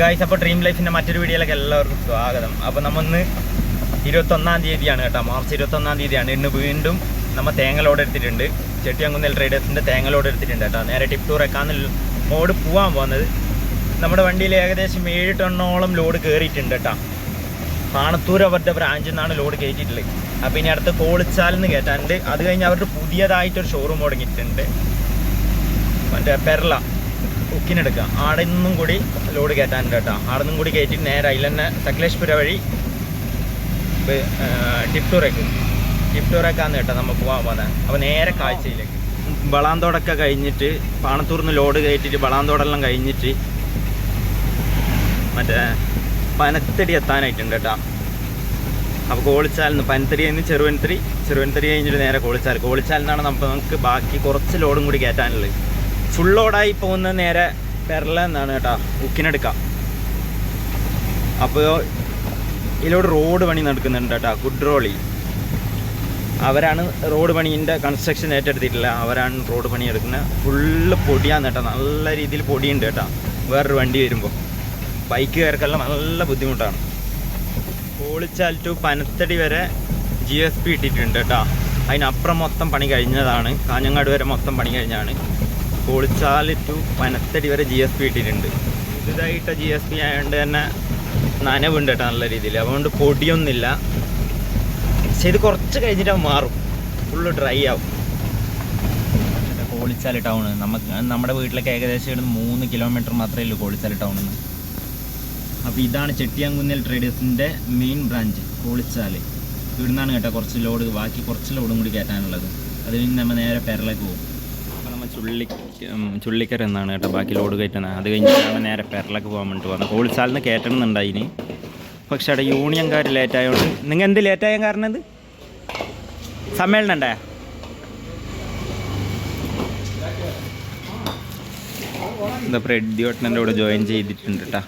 Guys അപ്പോൾ dream ലൈഫിന്റെ മറ്റൊരു വീഡിയോയിലേക്ക് എല്ലാവർക്കും സ്വാഗതം. അപ്പോൾ നമ്മന്ന് ഇരുപത്തൊന്നാം തീയതിയാണ് കേട്ടോ മാർച്ച് ഇരുപത്തൊന്നാം തീയതിയാണ്. ഇന്ന് വീണ്ടും നമ്മൾ തേങ്ങലോട് എടുത്തിട്ടുണ്ട്. ചെട്ടിയങ്കുന്നിൽ ട്രേഡേഴ്സിന്റെ തേങ്ങ ലോഡ് എടുത്തിട്ടുണ്ട് കേട്ടോ. നേരെ ടിപ്പ് ടൂർ മോഡ് പോകാൻ പോകുന്നത് നമ്മുടെ വണ്ടിയിൽ ഏകദേശം ഏഴ് ടണ്ണോളം ലോഡ് കയറിയിട്ടുണ്ട് കേട്ടോ. പാണത്തൂർ അവരുടെ ബ്രാഞ്ചിൽ നിന്നാണ് ലോഡ് കയറ്റിയിട്ടുള്ളത് അപ്പോൾ ഇനി അടുത്ത് കോളിച്ചാലിൽ നിന്ന് കയറ്റാനുണ്ട് അത് കഴിഞ്ഞ് അവരുടെ പുതിയതായിട്ടൊരു ഷോറൂം തുടങ്ങിയിട്ടുണ്ട്. മറ്റേ പെർള. ഉക്കിനെടുക്കുക ആടെ നിന്നും കൂടി ലോഡ് കയറ്റാനുണ്ട് കേട്ടോ. ആടെ നിന്നും കൂടി കയറ്റി നേരെ അതിൽ തന്നെ സക്ലേഷ്പുര വഴി ടിപ്റ്റൂറേക്ക് ടിപ്റ്റൂറേക്കാന്ന് കേട്ടോ നമുക്ക് പോകാൻ അപ്പോൾ നേരെ കാഴ്ചയിലേക്ക്. വളാന്തോടൊക്കെ കഴിഞ്ഞിട്ട് പാണത്തൂർന്ന് ലോഡ് കയറ്റിയിട്ട് വളാന്തോടെല്ലാം കഴിഞ്ഞിട്ട് മറ്റേ പനത്തടി എത്താനായിട്ടുണ്ട് കേട്ടോ. അപ്പോൾ കോളിച്ചാലിൽ നിന്ന് പനത്തടി കഴിഞ്ഞ് ചെറുവൻത്തരി ചെറുവൻത്തരി കഴിഞ്ഞിട്ട് നേരെ കോളിച്ചാൽ. കോളിച്ചാലിൽ നമുക്ക് നമുക്ക് ബാക്കി കുറച്ച് ലോഡും കൂടി കയറ്റാനുള്ളത്. ഫുൾ ലോഡായി പോകുന്ന നേരെ പെരല എന്നാണ് കേട്ടോ ഉക്കിനെടുക്കാം. അപ്പോൾ ഇതിലൂടെ റോഡ് പണി നടക്കുന്നുണ്ട് കേട്ടോ കുഡ്രോളി. അവരാണ് റോഡ് പണീന്റെ കൺസ്ട്രക്ഷൻ ഏറ്റെടുത്തിട്ടില്ല അവരാണ് റോഡ് പണി എടുക്കുന്നത് ഫുള്ള് പൊടിയാന്ന് കേട്ടോ നല്ല രീതിയിൽ പൊടിയുണ്ട് കേട്ടോ വേറൊരു വണ്ടി വരുമ്പോൾ ബൈക്ക് കയറക്കെല്ലാം നല്ല ബുദ്ധിമുട്ടാണ്. കോളിച്ചാൽ ടു പനത്തടി വരെ ജി എസ് പി ഇട്ടിട്ടുണ്ട് കേട്ടോ അതിനപ്പുറം മൊത്തം പണി കഴിഞ്ഞതാണ് കാഞ്ഞങ്ങാട് വരെ മൊത്തം പണി കഴിഞ്ഞാണ് കോളിച്ചാൽ ടു പനത്തടി വരെ ജി എസ് പി ഇട്ടിട്ടുണ്ട്. ഇതായിട്ട ജി എസ് പി ആയതുകൊണ്ട് തന്നെ നനവുണ്ട് കേട്ടോ നല്ല രീതിയിൽ. അതുകൊണ്ട് പൊടിയൊന്നുമില്ല. പക്ഷെ ഇത് കുറച്ച് കഴിഞ്ഞിട്ട് മാറും. ഫുള്ള് ഡ്രൈ ആവും. കോളിച്ചാലി ടൗൺ നമുക്ക് നമ്മുടെ വീട്ടിലേക്ക് ഏകദേശം ഇവിടുന്ന് മൂന്ന് കിലോമീറ്റർ മാത്രമേ ഉള്ളൂ കോളിച്ചാലി ടൗണിൽ നിന്ന് അപ്പോൾ ഇതാണ് ചെട്ടിയാങ്കുന്നിൽ ട്രേഡേഴ്സിന്റെ മെയിൻ ബ്രാഞ്ച് കോളിച്ചാലി ഇവിടുന്നാണ് കേട്ടോ കുറച്ച് ലോഡ് ബാക്കി കുറച്ച് ലോഡും കൂടി കയറ്റാനുള്ളത്. അതിൽ നിന്ന് നമ്മൾ നേരെ പെരലേക്ക് പോകും. നമ്മൾ ചുള്ളി ചുള്ളിക്കര എന്നാണ് കേട്ടോ. ബാക്കി ലോഡ് കയറ്റുന്നത് അത് കഴിഞ്ഞിട്ടാണ് നേരെ പെരലൊക്കെ പോകാൻ വേണ്ടിട്ട് പോകുന്നത് കോളിച്ചാലിൽ നിന്ന് കയറ്റണമെന്നുണ്ടായിന് പക്ഷേ അവിടെ യൂണിയൻകാർ ലേറ്റ് ആയതുകൊണ്ട് നിങ്ങൾ എന്ത് ലേറ്റായ കാരണം ഇത്? സമ്മേളനം ഉണ്ടേ? എന്താ റെഡ്ഡിയോട്ടന്റെ കൂടെ ജോയിൻ ചെയ്തിട്ടുണ്ട് കേട്ടോ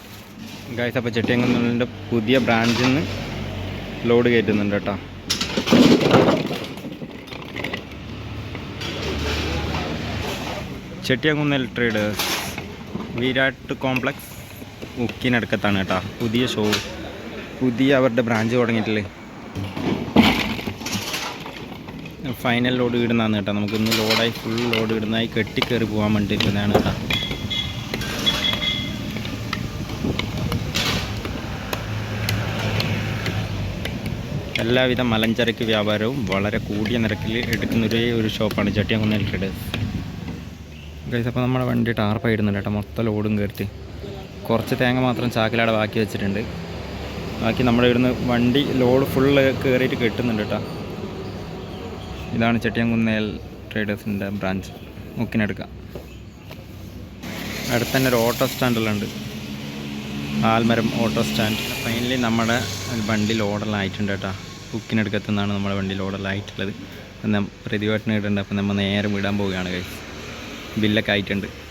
ഗായ്സ് അപ്പോൾ ചെട്ടിയങ്കുന്നലിന്റെ പുതിയ ബ്രാഞ്ചിൽ നിന്ന് ലോഡ് കയറ്റുന്നുണ്ട് കേട്ടോ ചെട്ടിയങ്കുന്നൽ ട്രേഡേഴ്സ് വിരാട് കോംപ്ലക്സ് ഉക്കിനടുക്കത്താണ് കേട്ടോ. പുതിയ ഷോ പുതിയ അവരുടെ ബ്രാഞ്ച് തുടങ്ങിയിട്ടില്ലേ. ഫൈനൽ ലോഡ് ഇടുന്നതാണ് കേട്ടോ. നമുക്കിന്ന് ലോഡായി ഫുൾ ലോഡ് ഇടുന്നതായി കെട്ടിക്കയറി പോകാൻ വേണ്ടിയിട്ടാണ് കേട്ടോ. എല്ലാവിധ മലഞ്ചരക്ക് വ്യാപാരവും വളരെ കൂടിയ നിരക്കിൽ എടുക്കുന്ന ഒരേ ഒരു ഷോപ്പാണ് ചട്ടിയങ്കുന്നൽ ട്രേഡേഴ്സ് ഗൈസ് അപ്പോൾ നമ്മുടെ വണ്ടി ടാർപ്പായിടുന്നുണ്ട് കേട്ടോ. മൊത്തം ലോഡും കയറ്റി കുറച്ച് തേങ്ങ മാത്രം ചാക്കിലവിടെ ബാക്കി വെച്ചിട്ടുണ്ട്. ബാക്കി നമ്മുടെ ഇവിടുന്ന് വണ്ടി ലോഡ് ഫുള്ള് കയറിയിട്ട് കെട്ടുന്നുണ്ട് കേട്ടോ. ഇതാണ് ചെട്ടിയംകുന്നേൽ ട്രേഡേഴ്സിന്റെ ബ്രാഞ്ച് മുക്കിനെടുക്കുക അടുത്ത് തന്നെ ഒരു ഓട്ടോ സ്റ്റാൻഡിലുണ്ട് ആൽമരം ഓട്ടോ സ്റ്റാൻഡ് ഫൈനലി നമ്മുടെ വണ്ടി ലോഡെല്ലാം ആയിട്ടുണ്ട് കേട്ടോ. ബുക്കിനെടുക്കത്തു നിന്നാണ് നമ്മുടെ വണ്ടി ലോഡെല്ലാം ആയിട്ടുള്ളത്. അപ്പം പ്രതിവാട്ടിന് ഇടേണ്ടത് അപ്പം നമ്മൾ നേരെ വിടാൻ പോവുകയാണ് കൈ ബില്ലൊക്കെ ആയിട്ടുണ്ട്.